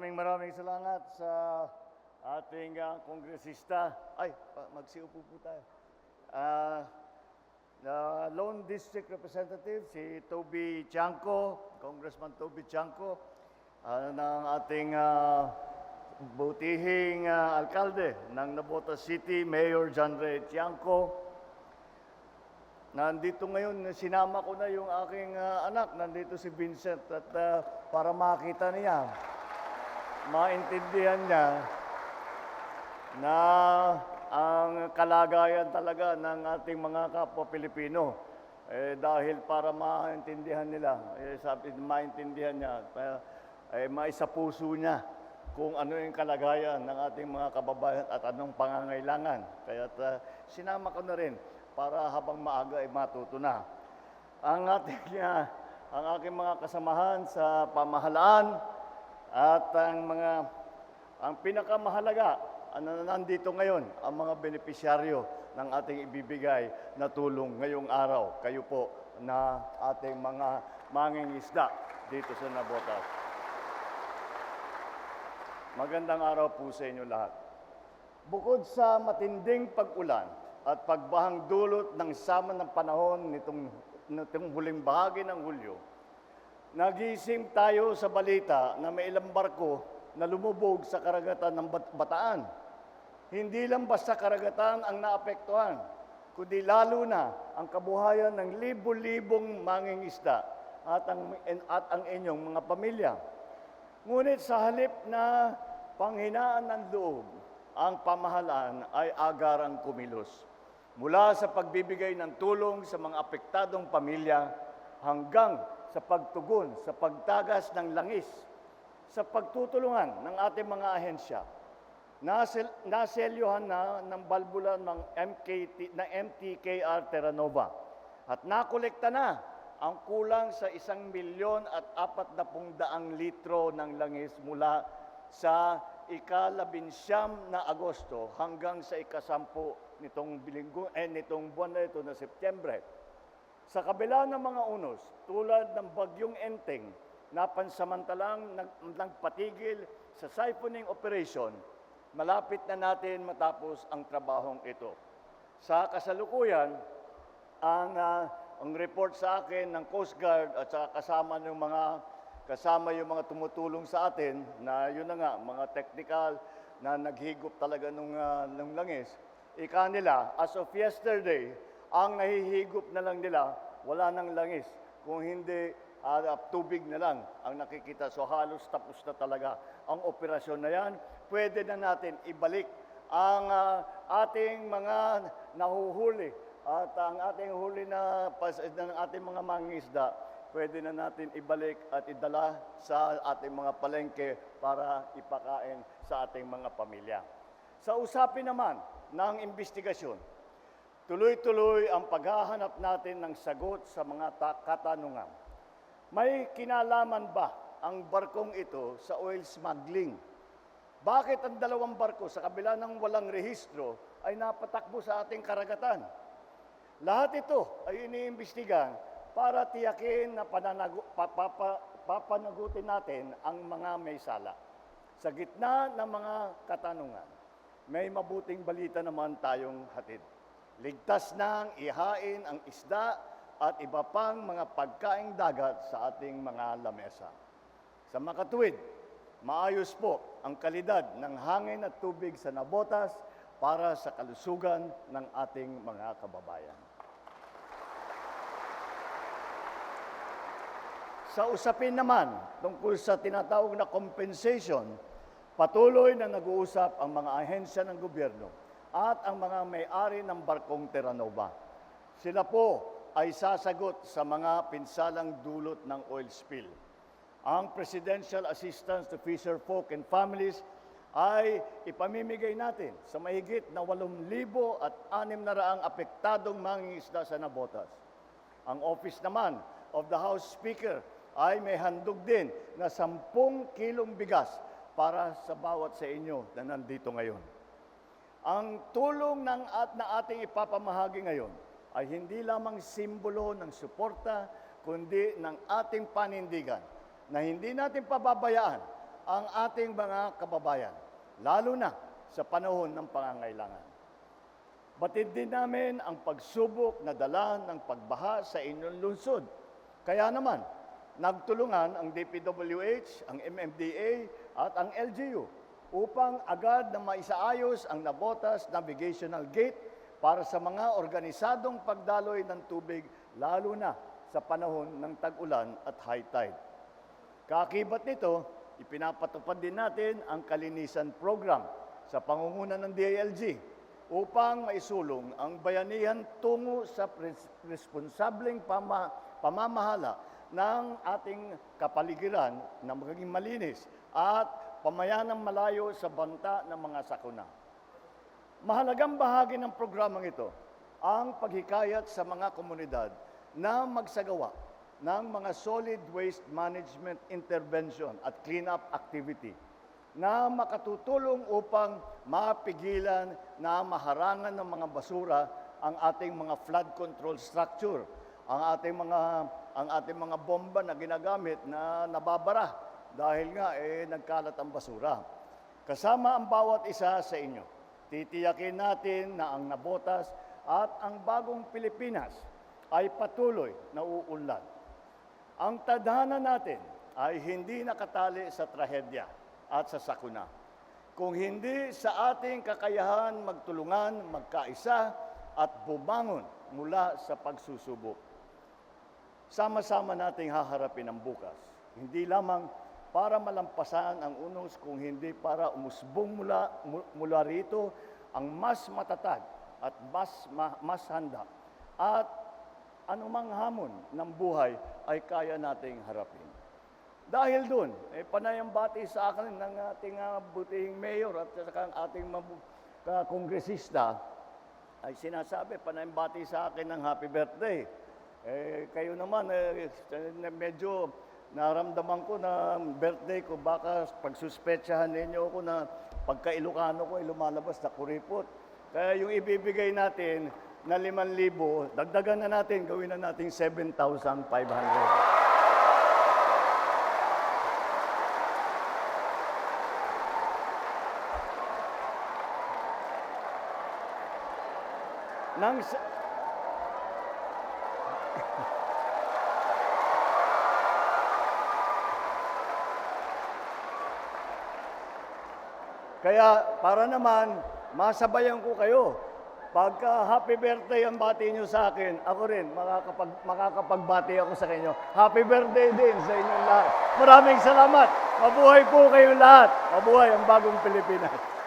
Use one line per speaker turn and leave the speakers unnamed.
Maraming maraming salamat sa ating ah, kongresista. Ay, magsiupo po tayo. Ah, na Lone District Representative, si Toby Chanco, Congressman Toby Chanco, ah, ng ating ah, butihing ah, alkalde ng Nabota City, Mayor John Ray Chanco. Nandito ngayon, sinama ko na yung aking ah, anak, nandito si Vincent, at ah, para makita niya, maintindihan niya na ang kalagayan talaga ng ating mga kapwa Pilipino. Eh, dahil para maintindihan nila, eh, sabi, maintindihan niya, eh, eh, maisa puso niya kung ano yung kalagayan ng ating mga kababayan at anong pangangailangan. Kaya sinama ko na rin para habang maaga ay matuto na. Ang ating, ah, ang aking mga kasamahan sa pamahalaan at ang mga ang pinakamahalaga ano nandito ngayon ang mga benepisyaryo ng ating ibibigay na tulong ngayong araw. Kayo po na ating mga mangingisda dito sa Nabotas. Magandang araw po sa inyo lahat. Bukod sa matinding pag-ulan at pagbahang dulot ng sama ng panahon nitong, nitong huling bahagi ng Hulyo, nagising tayo sa balita na may ilang barko na lumubog sa karagatan ng Bat- Bataan. Hindi lang basta karagatan ang naapektuhan, kundi lalo na ang kabuhayan ng libo-libong mangingisda at ang, at ang inyong mga pamilya. Ngunit sa halip na panghinaan ng loob, ang pamahalaan ay agarang kumilos. Mula sa pagbibigay ng tulong sa mga apektadong pamilya hanggang sa pagtugon sa pagtagas ng langis, sa pagtutulungan ng ating mga ahensya. Nasel, naselyuhan na ng balbula ng MKT, ng MTKR Terranova at nakolekta na ang kulang sa isang milyon at apat na daang litro ng langis mula sa ikalabinsyam na Agosto hanggang sa ikasampu nitong, bilinggo, eh, nitong buwan na ito na Setyembre. Sa kabila ng mga unos, tulad ng bagyong Enteng, na pansamantalang nag, nagpatigil sa siphoning operation, malapit na natin matapos ang trabahong ito. Sa kasalukuyan, ang, ah, ang report sa akin ng Coast Guard at saka kasama ng mga kasama yung mga tumutulong sa atin na yun na nga, mga technical na naghigop talaga nung, ah, nung langis. Ika nila, as of yesterday, ang nahihigop na lang nila, wala nang langis. Kung hindi, ah, tubig na lang ang nakikita. So halos tapos na talaga ang operasyon na yan. Pwede na natin ibalik ang ah, ating mga nahuhuli at ang ating huli na pas, ng ating mga mangisda, pwede na natin ibalik at idala sa ating mga palengke para ipakain sa ating mga pamilya. Sa usapin naman ng investigasyon, tuloy-tuloy ang paghahanap natin ng sagot sa mga ta- katanungan. May kinalaman ba ang barkong ito sa oil smuggling? Bakit ang dalawang barko sa kabila ng walang rehistro ay napatakbo sa ating karagatan? Lahat ito ay iniimbestigahan para tiyakin na pananagu- papapa- papanagutin natin ang mga may sala. Sa gitna ng mga katanungan, may mabuting balita naman tayong hatid. Ligtas nang ihain ang isda at iba pang mga pagkaing dagat sa ating mga lamesa. Sa makatuwid, maayos po ang kalidad ng hangin at tubig sa Nabotas para sa kalusugan ng ating mga kababayan. Sa usapin naman tungkol sa tinatawag na compensation, patuloy na nag-uusap ang mga ahensya ng gobyerno at ang mga may-ari ng barkong Terranova. Sila po ay sasagot sa mga pinsalang dulot ng oil spill. Ang Presidential Assistance to Fisher Folk and Families ay ipamimigay natin sa mahigit na 8,000 at 600 apektadong mangingisda sa Nabotas. Ang office naman of the House Speaker ay may handog din na 10 kilong bigas para sa bawat sa inyo na nandito ngayon. Ang tulong ng at na ating ipapamahagi ngayon ay hindi lamang simbolo ng suporta, kundi ng ating panindigan na hindi natin pababayaan ang ating mga kababayan, lalo na sa panahon ng pangangailangan. Batid din namin ang pagsubok na dala ng pagbaha sa inyong lungsod. Kaya naman, nagtulungan ang DPWH, ang MMDA at ang LGU upang agad na maisaayos ang Nabotas Navigational Gate para sa mga organisadong pagdaloy ng tubig lalo na sa panahon ng tag-ulan at high tide. Kakibat nito, ipinapatupad din natin ang kalinisan program sa pangunguna ng DILG upang maisulong ang bayanihan tungo sa responsableng pama- pamamahala ng ating kapaligiran na magiging malinis at pamayanang malayo sa banta ng mga sakuna. Mahalagang bahagi ng programang ito ang paghikayat sa mga komunidad na magsagawa ng mga solid waste management intervention at cleanup activity na makatutulong upang mapigilan na maharangan ng mga basura ang ating mga flood control structure, ang ating mga ang ating mga bomba na ginagamit na nababara dahil nga eh nagkalat ang basura. Kasama ang bawat isa sa inyo. Titiyakin natin na ang nabotas at ang bagong Pilipinas ay patuloy na uunlad. Ang tadhana natin ay hindi nakatali sa trahedya at sa sakuna. Kung hindi sa ating kakayahan magtulungan, magkaisa at bumangon mula sa pagsusubok. Sama-sama nating haharapin ang bukas. Hindi lamang para malampasan ang unos kung hindi para umusbong mula, mu- mula rito ang mas matatag at mas, ma- mas handa at anumang hamon ng buhay ay kaya nating harapin. Dahil doon, eh, panay ang bati sa akin ng ating uh, butihing mayor at saka ang ating ka- kongresista ay sinasabi, panay ang bati sa akin ng happy birthday. Eh, kayo naman, eh, medyo naramdaman ko na birthday ko, baka pagsuspetsahan ninyo ako na pagka Ilocano ko ay lumalabas na kuripot. Kaya yung ibibigay natin na 5,000, dagdagan na natin, gawin na natin 7,500. Nang Kaya para naman, masabayan ko kayo. Pagka happy birthday ang bati nyo sa akin, ako rin, makakapag, makakapagbati ako sa inyo. Happy birthday din sa inyong lahat. Maraming salamat. Mabuhay po kayo lahat. Mabuhay ang bagong Pilipinas.